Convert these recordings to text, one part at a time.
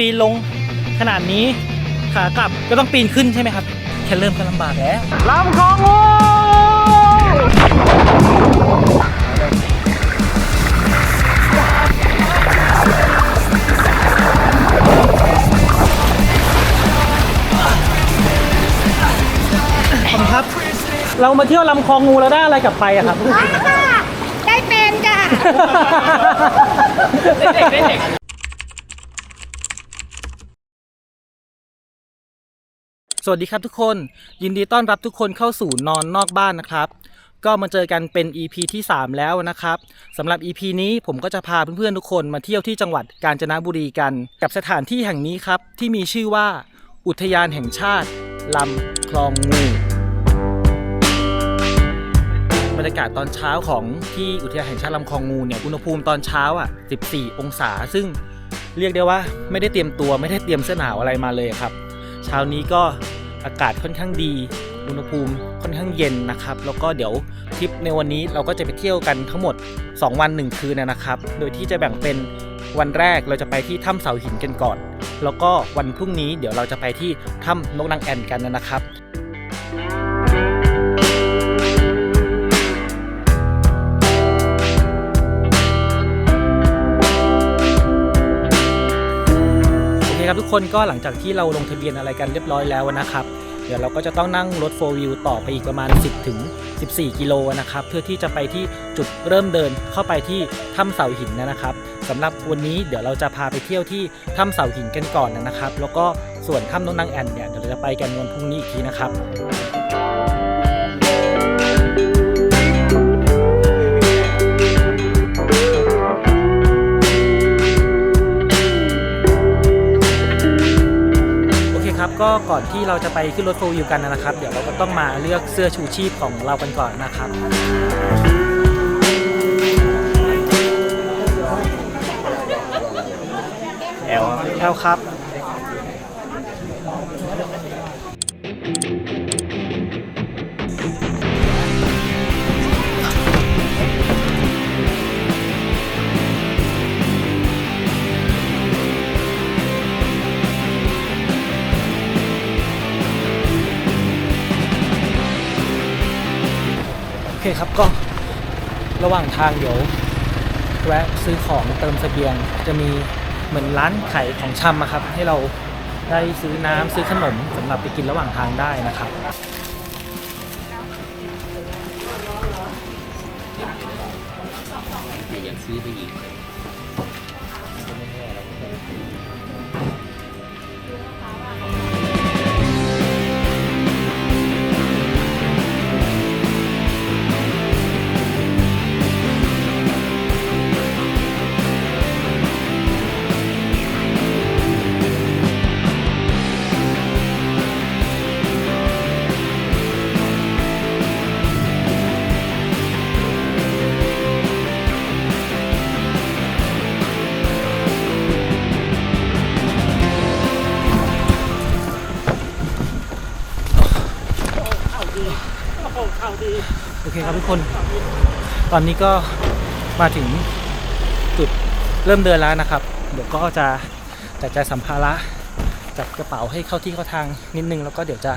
ปีนลงขนาดนี้ขากลับก็ต้องปีนขึ้นใช่ไหมครับ แค่เริ่มก็ลำบากแล้วลำคลองงูขอบคุณครับ เรามาเที่ยวลำคลองงูแล้วได้อะไรกลับไปอะครับ ได้เป็นจ้ะ สวัสดีครับทุกคน ยินดีต้อนรับทุกคนเข้าสู่นอนนอกบ้านนะครับ ก็มาเจอกันเป็น EP ที่ 3 แล้วนะครับสำหรับ EP นี้ผมก็จะพาเพื่อนๆทุกคนมาเที่ยวที่จังหวัดกาญจนบุรีกัน กับสถานที่แห่งนี้ครับที่มีชื่อว่า อุทยานแห่งชาติลำคลองงูบรรยากาศตอนเช้าของที่อุทยานแห่งชาติลำคลองงูเนี่ยอุณหภูมิตอนเช้าอะ 14 องศา ซึ่งเรียกได้ว่าไม่ได้เตรียมตัวไม่ได้เตรียมเสื้อหนาวอะไรมาเลยครับ เช้านี้ก็อากาศค่อนข้างดี อุณหภูมิค่อนข้างเย็นนะครับ แล้วก็เดี๋ยวทริปในวันนี้เราก็จะไปเที่ยวกันทั้งหมด 2 วัน 1 คืนนะครับ โดยที่จะแบ่งเป็นวันแรกเราจะไปที่ถ้ำเสาหินกันก่อน แล้วก็วันพรุ่งนี้เดี๋ยวเราจะไปที่ถ้ำนกนางแอ่นกันนะครับ คครับทุกคนก็หลังจากที่เราลงทะเบียนอะไรกันเรียบร้อยแล้วนะครับ เดี๋ยวเราก็จะต้องนั่งรถ 4 wheel ต่อไปอีกประมาณ 10ถึง14 กิโลนะครับ เพื่อที่จะไปที่จุดเริ่มเดินเข้าไปที่ถ้ำเสาหินนะครับสำหรับวันนี้เดี๋ยวเราจะพาไปเที่ยวที่ถ้ำเสาหินกันก่อนนะครับ แล้วก็ส่วนถ้ำนกนางแอ่นเนี่ยเดี๋ยวเราจะไปกันวันพรุ่งนี้อีกทีนะครับ ก็ก่อนที่เราจะไปขึ้นรถโฟวิวกันนะครับ เดี๋ยวเราก็ต้องมาเลือกเสื้อชูชีพของเรากันก่อนนะครับแอลแอลครับ อเคครับก็ระหว่างทางเดี๋ยวแวะซื้อของเติมเสบียง จะมีเหมือนร้านขายของชำอะครับ ให้เราได้ซื้อน้ำซื้อขนมสำหรับไปกินระหว่างทางได้นะครับแต่ยังซื้อไปอีก ตอนนี้ก็มาถึงจุดเริ่มเดินแล้วนะครับ เดี๋ยวก็จะจัดแจสัมภาระจัดกระเป๋าให้เข้าที่เข้าทางนิดนึง แล้วก็เดี๋ยวจะ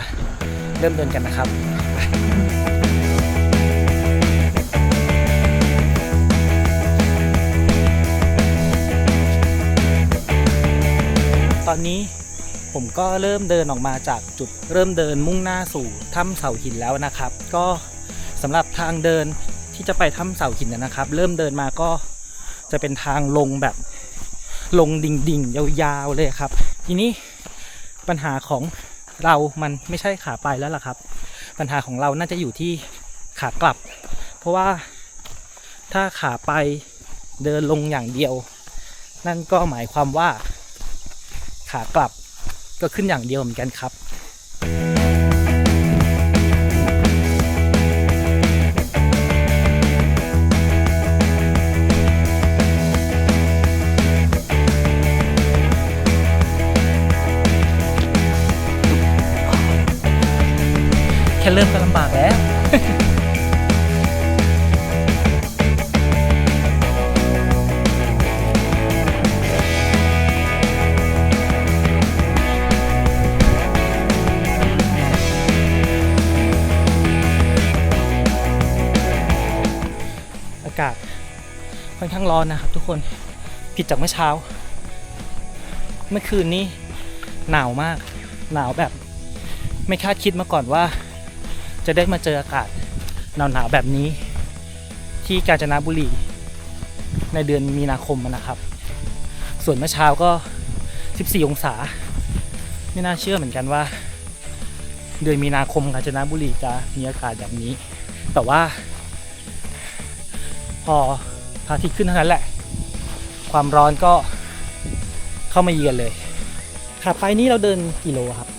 เริ่มเดินกันนะครับตอนนี้ผมก็เริ่มเดินออกมาจากจุดเริ่มเดินมุ่งหน้าสู่ถ้ำเสาหินแล้วนะครับ ก็ สำหรับทางเดินที่จะไปถ้ำเสาหินนะครับ เริ่มเดินมาก็จะเป็นทางลงแบบลงดิ่งๆ ยาวๆเลยครับ ทีนี้ปัญหาของเรามันไม่ใช่ขาไปแล้วล่ะครับ ปัญหาของเราน่าจะอยู่ที่ขากลับ เพราะว่าถ้าขาไปเดินลงอย่างเดียว นั่นก็หมายความว่าขากลับก็ขึ้นอย่างเดียวเหมือนกันครับ เริ่มจะลำบากแล้วอากาศค่อนข้างร้อนนะครับทุกคนผิดจากเมื่อเช้า เมื่อคืนนี้หนาวมาก หนาวแบบ ไม่คาดคิดมาก่อนว่า จะได้มาเจออากาศหนาวๆแบบนี้ ที่กาญจนบุรีในเดือนมีนาคมนะครับ ส่วนเมื่อเช้าก็ 14 องศา ไม่น่าเชื่อเหมือนกันว่า เดือนมีนาคมกาญจนบุรีจะมีอากาศแบบนี้ แต่ว่า พอพระอาทิตย์ขึ้นเท่านั้นแหละ ความร้อนก็เข้ามาเยือนเลยขาไปนี่เราเดินกี่โลครับ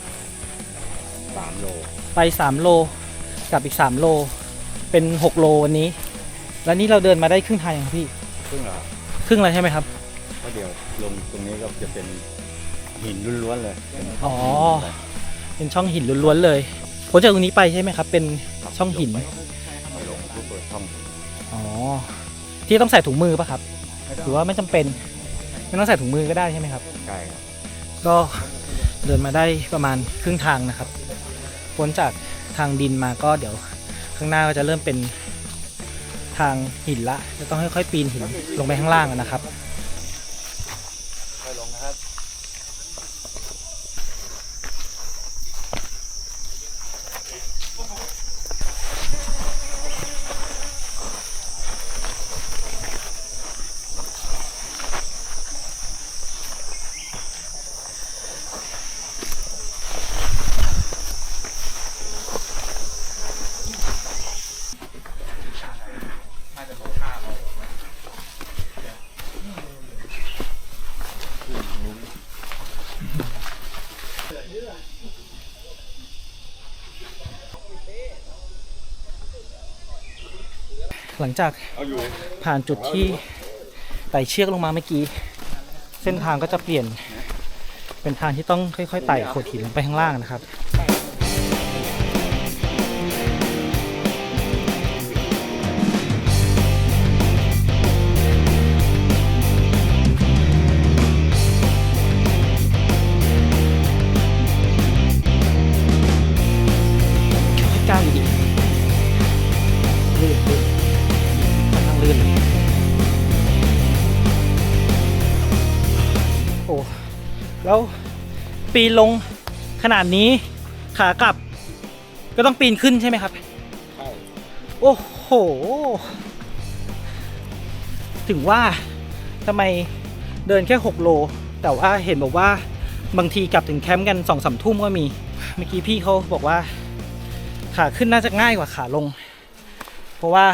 สามโล ไป 3 โล กลับอีก 3 โล เป็น 6 โลวันนี้ แล้วนี่เราเดินมาได้ครึ่งทางยังครับพี่ ซึ่งเหรอครึ่งเลยใช่ไหมครับ ก็เดี๋ยวลงตรงนี้ก็จะเป็นหินล้วนๆเลยเป็นอ๋อ เป็นช่องหินล้วนๆเลยพ้นจากตรงนี้ไปใช่ไหมครับ เป็นช่องหิน ไปลงผู้เปิดช่องหินอ๋อ ที่ต้องใส่ถุงมือป่ะครับ หรือว่าไม่จำเป็น ไม่ต้องใส่ถุงมือก็ได้ใช่ไหมครับ ใช่ครับก็เดินมาได้ประมาณครึ่งทางนะครับ พ้นจาก ทางดินมาก็เดี๋ยวข้างหน้าก็จะเริ่มเป็นทางหินละ จะต้องค่อยๆปีนหินลงไปข้างล่างนะครับ หลังจากผ่านจุดที่ไต่เชือกลงมาเมื่อกี้ เส้นทางก็จะเปลี่ยน เป็นทางที่ต้องค่อยๆไต่โขดหินลงไปข้างล่างนะครับ ปีนลงขนาดนี้ขากลับ ก็ต้องปีนขึ้นใช่ไหมครับ ใช่ โอ้โห ถึงว่าทำไมเดินแค่ 6 โล แต่ว่าเห็นบอกว่าบางทีกลับถึงแคมป์กัน2องสามทุ่มก็มี เมื่อกี้พี่เขาบอกว่า ขาขึ้นน่าจะง่ายกว่าขาลง เพราะว่า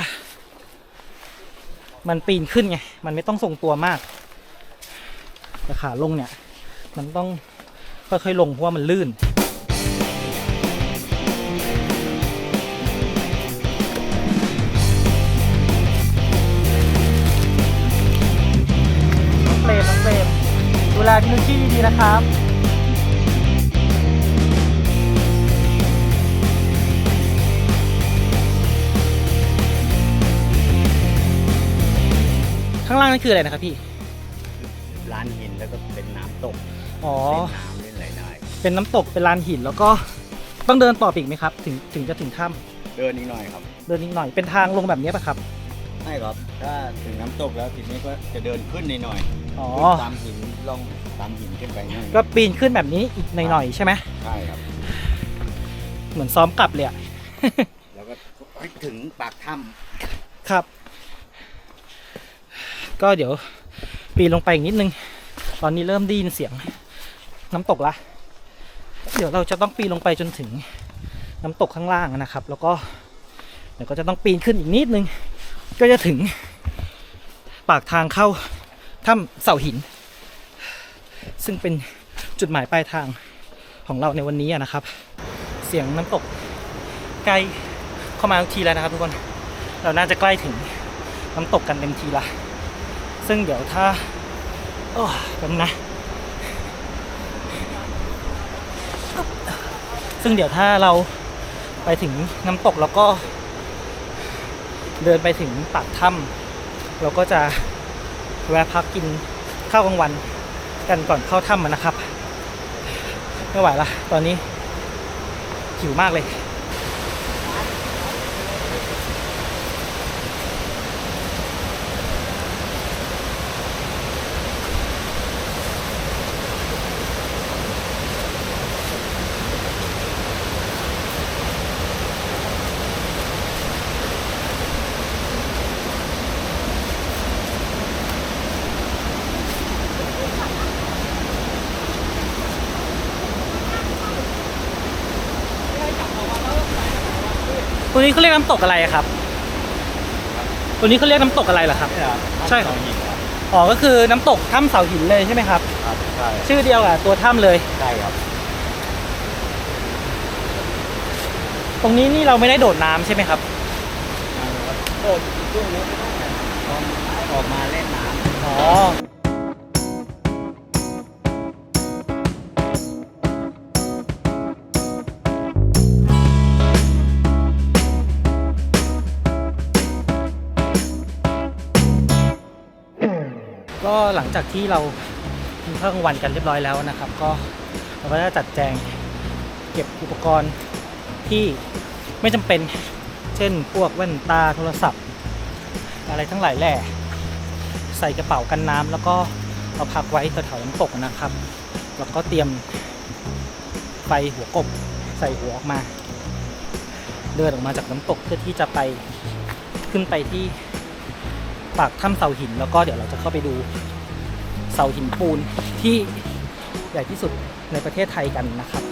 มันปีนขึ้นไง มันไม่ต้องทรงตัวมาก แต่ขาลงเนี่ย มันต้อง ค่อยๆลงเพราะว่ามันลื่นน้องเฟรมน้องเฟรมดูแลพี่นุชชี่ดีๆนะครับข้างล่างนั่นคืออะไรนะครับพี่ ร้าน หินแล้วก็เป็นน้ำตกอ๋อ เล่นน้ำเล่นอะไรได้ เป็นน้ำตกเป็นลานหินแล้วก็ต้องเดินต่อไปอีกไหมครับ ถึงถึงจะถึงถ้เดินอีกหน่อยครับำเดินอีกหน่อยเป็นทางลงแบบนี้ปะครับใช่ครับ ถ้าถึงน้ำตกแล้วทีนี้ก็จะเดินขึ้นนิดหน่อยอ๋อขึ้นตามหินล่องตามหินขึ้นไปหน่อยก็ปีนขึ้นแบบนี้อีกหน่อยๆใช่ไหมใช่ครับ เหมือนซ้อมกลับเลยอะแล้วก็ไปถึงปากถ้ครับ ก็เดี๋ยวปีนลงไปอีกนิดนึง ตอนนี้เริ่มได้ยินเสียงน้ำตกละ เดี๋ยวเราจะต้องปีนลงไปจนถึงน้ำตกข้างล่างนะครับ แล้วก็เดี๋ยวก็จะต้องปีนขึ้นอีกนิดนึง ก็จะถึงปากทางเข้าถ้ำเสาหิน ซึ่งเป็นจุดหมายปลายทางของเราในวันนี้นะครับ เสียงน้ำตกใกล้เข้ามาทุกทีแล้วนะครับทุกคนเราน่าจะใกล้ถึงน้ำตกกันเต็มทีละ ซึ่งเดี๋ยวถ้า โอ้แป๊บนะ ซึ่งเดี๋ยวถ้าเราไปถึงน้ำตกแล้วก็ เดินไปถึงปากถ้ำเราก็จะแวะพักกินข้าวกลางวันกันก่อนเข้าถ้ำนะครับ ไม่ไหวละตอนนี้หิวมากเลย ตัวนี้เขาเรียกน้ำตกอะไรอะครับ ตัวนี้เขาเรียกน้ำตกอะไรเหรอครับเนี่ยครับใช่ครับหินครับ อ๋อ ก็คือน้ำตกถ้ำเสาหินเลยใช่ไหมครับ ครับใช่ชื่อเดียวกับตัวถ้ำเลย ใช่ครับ ตรงนี้นี่เราไม่ได้โดดน้ำใช่ไหมครับโอ้ช่วงนี้ จากที่เรากินข้าวกลางวันกันเรียบร้อยแล้วนะครับ ก็เราก็จะจัดแจงเก็บอุปกรณ์ที่ไม่จำเป็น เช่นพวกแว่นตาโทรศัพท์ อะไรทั้งหลายแหล่ใส่กระเป๋ากันน้ำแล้วก็เอาพักไว้แถวๆน้ำตกนะครับ แล้วก็เตรียมไฟหัวกบใส่หัวออกมา เดินออกมาจากน้ำตกเพื่อที่จะไปขึ้นไปที่ปากถ้ำเสาหิน แล้วก็เดี๋ยวเราจะเข้าไปดู เสาหินปูนที่ใหญ่ที่สุดในประเทศไทยกันนะครับ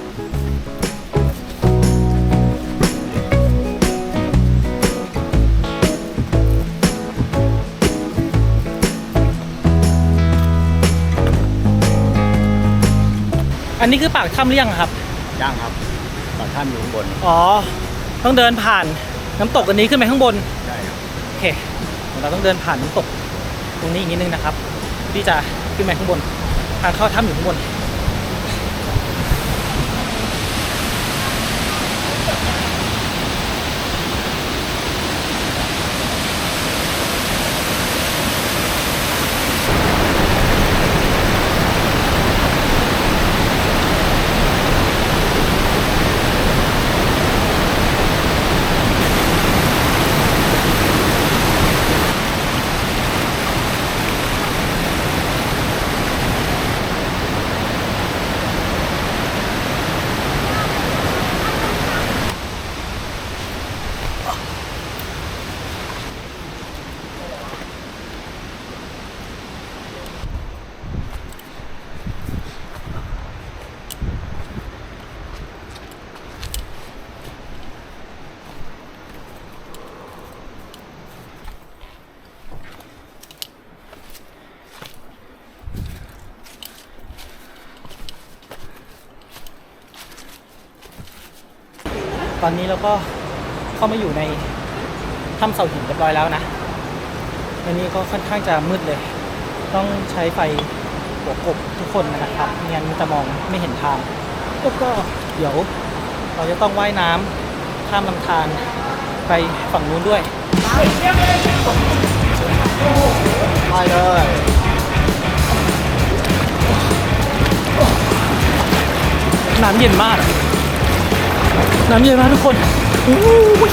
อันนี้คือปากถ้ำหรือยังครับ ย่างครับปากถ้ำอยู่ข้างบน อ๋อ ต้องเดินผ่านน้ำตกอันนี้ขึ้นไปข้างบน ใช่ครับ โอเคเดี๋ยวเราต้องเดินผ่านน้ำตกตรงนี้อีกนิดนึงนะครับที่จะ ขึ้นไปข้างบนทางเข้าถ้ำอยู่ข้างบน ตอนนี้เราก็เข้ามาอยู่ในถ้ำเสาหินเรียบร้อยแล้วนะวันนี้ก็ค่อนข้างจะมืดเลย ต้องใช้ไฟหัวกบทุกคนนะครับไม่งั้นจะมองไม่เห็นทางแล้วก็เดี๋ยวเราจะต้องว่ายน้ำข้ามลำธารไปฝั่งนู้นด้วยไปเลยน้ำเย็นมาก น้ำเย็นมากทุกคนอู้ย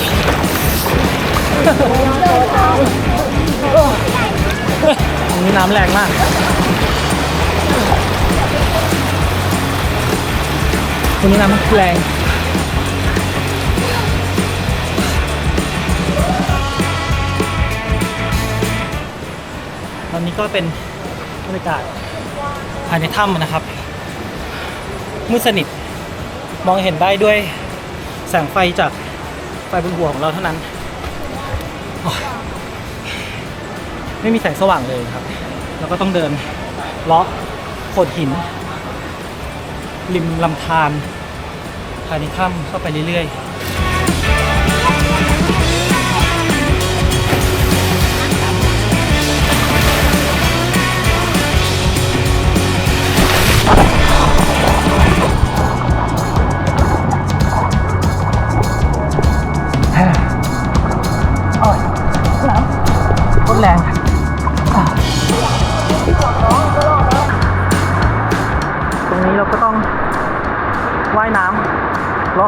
อันนี้น้ำแรงมาก ตรงนี้น้ำแรงตอนนี้ก็เป็นบรรยากาศภายในถ้ำนะครับมืดสนิทมองเห็นได้ด้วย สงไฟจากไฟบนหัวของเราเท่านั้น ไม่มีแสงสว่างเลยครับ แล้วก็ต้องเดินเลาะโขดหิน ริมลำธารภายในถ้ำเข้าไปเรื่อยๆ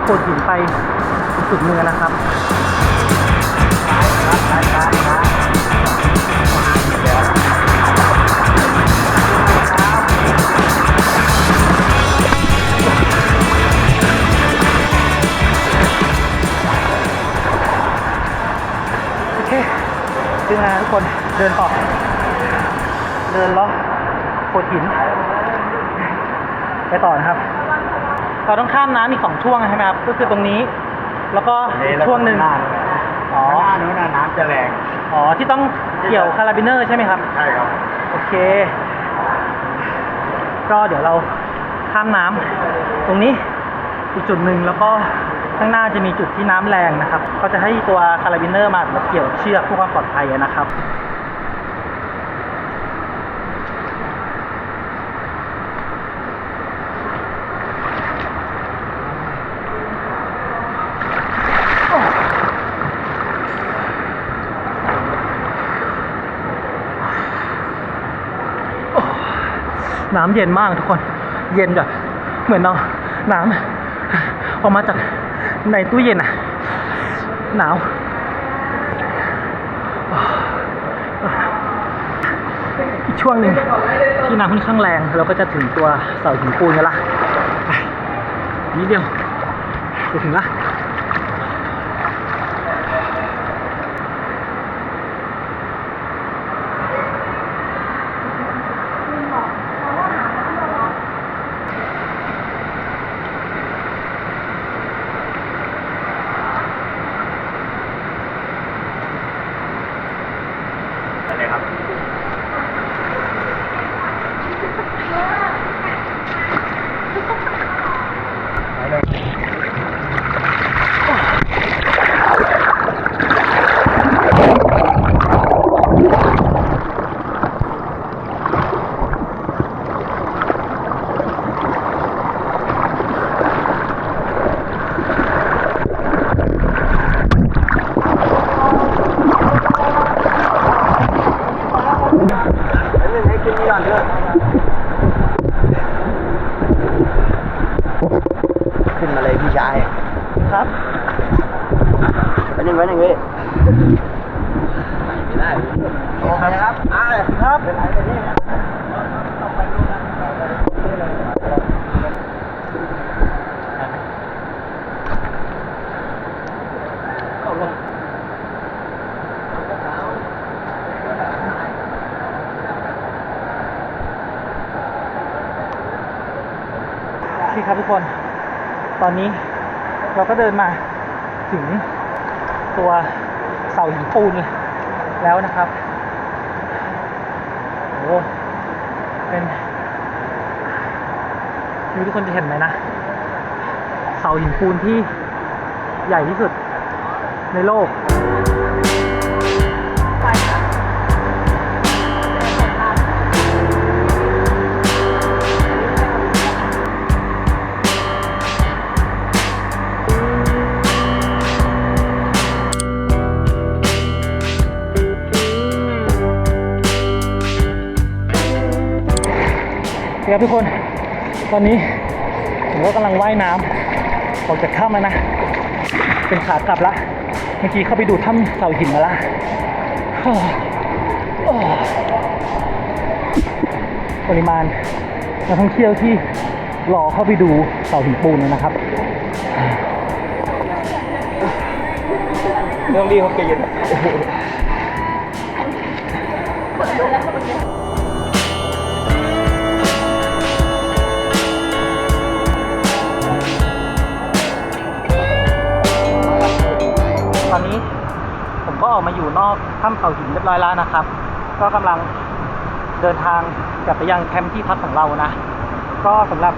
โขดหินไปสุดเมือนะครับโอเคถึงแล้วทุกคนเดินต่อ เดินเลาะโขดหิน ไปต่อนะครับ เราต้องข้ามน้ำอีกสองช่วงใช่ไหมครับก็คือตรงนี้ แล้วก็นี่แล้ช่วงหนึ่งข้าหน้าอ๋อข้างหน้านู้นน่ะน้ำจะแรงอ๋อที่ต้องเกี่ยวคาราบิเนอร์ใช่ไหมครับ ใช่ครับ โอเค ก็เดี๋ยวเราข้ามน้ำตรงนี้อีกจุดหนึ่งแล้วก็ข้างหน้าจะมีจุดที่น้ำแรงนะครับ ก็จะให้ตัวคาราบิเนอร์มาแบบเกี่ยวเชือกเพื่อความปลอดภัยนะครับ น้ำเย็นมากทุกคน เย็นแบบเหมือนเนาะน้ำออกมาจากในตู้เย็นอะหนาวอีกช่วงหนึ่งที่น้ำค่อนข้างแรง เราก็จะถึงตัวเสาหินปูนกันละนิดเดียวถึงละ ขึ้นนี่ก่อนเถอะขึ้นมาเลยพี่ชาย ครับไปหนึ่งไว้หนึ่งพี่ไม่ได้โอเคครับอ่าครับเป็นไรไปนี่เอาลง พี่ครับทุกคน ต อนนี้เราก็เดินมาถึงตัวเสาหินปูนแล้วนะครับโอ้เป็นทุกคนจะเห็นไหมนะ เสาหินปูนที่ใหญ่ที่สุดในโลก ครับทุกคน ตอนนี้ผมก็กำลังว่ายน้ำออกจากถ้ำแล้วนะ เป็นขากลับละ เมื่อกี้เข้าไปดูถ้ำเสาหินมาละโอ้โอ้ปริมาณนักท่องเที่ยวที่รอเข้าไปดูเสาหินปูนนะครับเรื่องดีเขาเกลียด ออกมาอยู่นอกถ้ำเขาหินเรียบร้อยแล้วนะครับ ก็กำลังเดินทางกลับไปยังแคมป์ที่พักของเรานะ ก็สำหรับ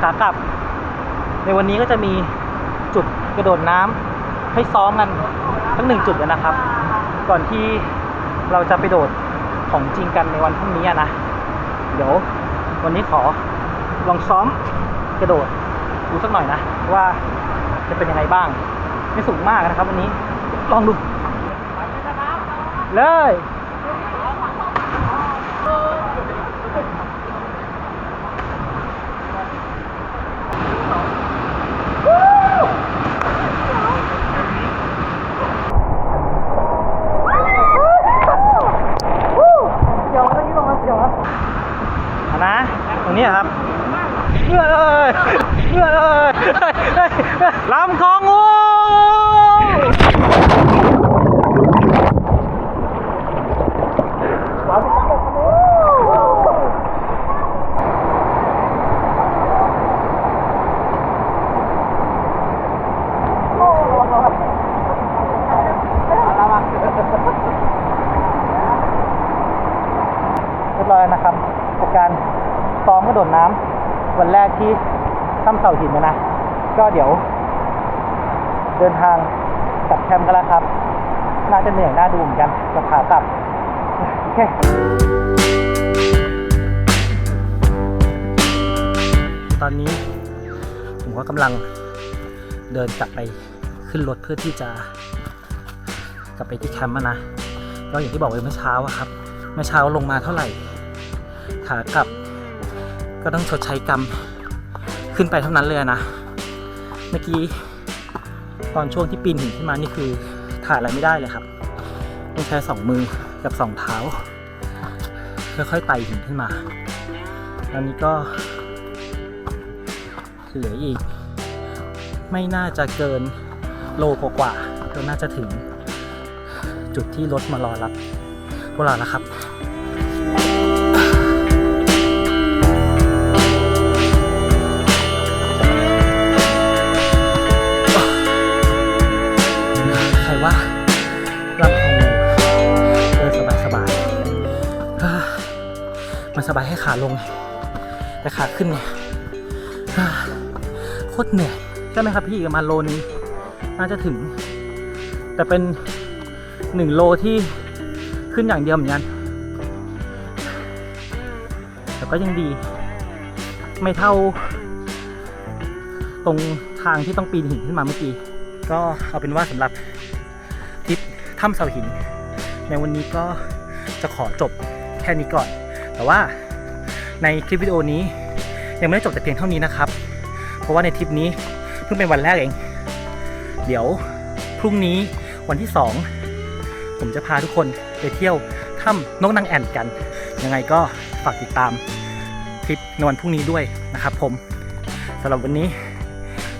ขากลับ ในวันนี้ก็จะมีจุดกระโดดน้ำให้ซ้อมกันทั้งหนึ่งจุดเลยนะครับ ก่อนที่เราจะไปโดดของจริงกันในวันพรุ่งนี้นะ เดี๋ยววันนี้ขอลองซ้อมกระโดดดูสักหน่อยนะ ว่าจะเป็นยังไงบ้าง ไม่สูงมากนะครับวันนี้ลองดู เลย เดี๋ยวตรงนี้ลงมาเดี๋ยวครับเอานะ ตรงนี้ครับเงื่อเลยเงื่อเลยเฮ้ยเฮ้ยเฮ้ยลำของงู ดน้ำวันแรกที่ถ้ำเสาหินนะนะ ก็เดี๋ยว เดินทางกลับแคมป์กันแล้วครับ น่าจะเหนื่อยน่าดูเหมือนกันกับขากลับโอเคตอนนี้ ผมก็กำลังเดินกลับไปขึ้นรถเพื่อที่จะ กลับไปที่แคมป์อะนะก็อย่างที่บอกไว้เมื่อเช้าอะครับ เมื่อเช้าลงมาเท่าไหร่ขากลับ ก็ต้องชดใช้กรรม ขึ้นไปเท่านั้นเลยนะ เมื่อกี้ตอนช่วงที่ปีนหินขึ้นมานี่คือถ่ายอะไรไม่ได้เลยครับต้องใช้สองมือกับสองเท้าค่อยๆไต่หินขึ้นมาอันนี้ก็เหลืออีก ไม่น่าจะเกินโลกว่าก็น่าจะถึง จุดที่รถมารอรับพวกเราแล้วครับ มันสบายให้ขาลง แต่ขาขึ้นเนี่ยโคตรเหนื่อยใช่ไหมครับพี่ประมาณโลนึงน่าจะถึง แต่เป็นหนึ่งโลที่ขึ้นอย่างเดียวเหมือนกันแต่ก็ยังดี ไม่เท่า ตรงทางที่ต้องปีนหินขึ้นมาเมื่อกี้ ก็เอาเป็นว่าสำหรับทริปถ้ำเสาหิน ในวันนี้ก็จะขอจบแค่นี้ก่อน แต่ว่าในคลิปวิดีโอนี้ยังไม่ได้จบแต่เพียงเท่านี้นะครับ เพราะว่าในทริปนี้เพิ่งเป็นวันแรกเอง เดี๋ยวพรุ่งนี้วันที่ 2 ผมจะพาทุกคนไปเที่ยวถ้ำนกนางแอ่นกัน ยังไงก็ฝากติดตามคลิปในวันพรุ่งนี้ด้วยนะครับผมสำหรับวันนี้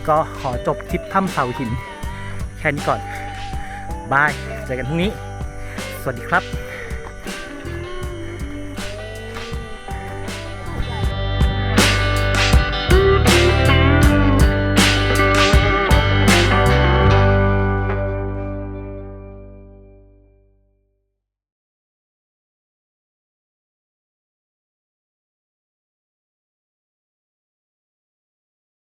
ก็ขอจบทริปถ้ำเสาหินแค่นี้ก่อนบาย เจอกันพรุ่งนี้ สวัสดีครับ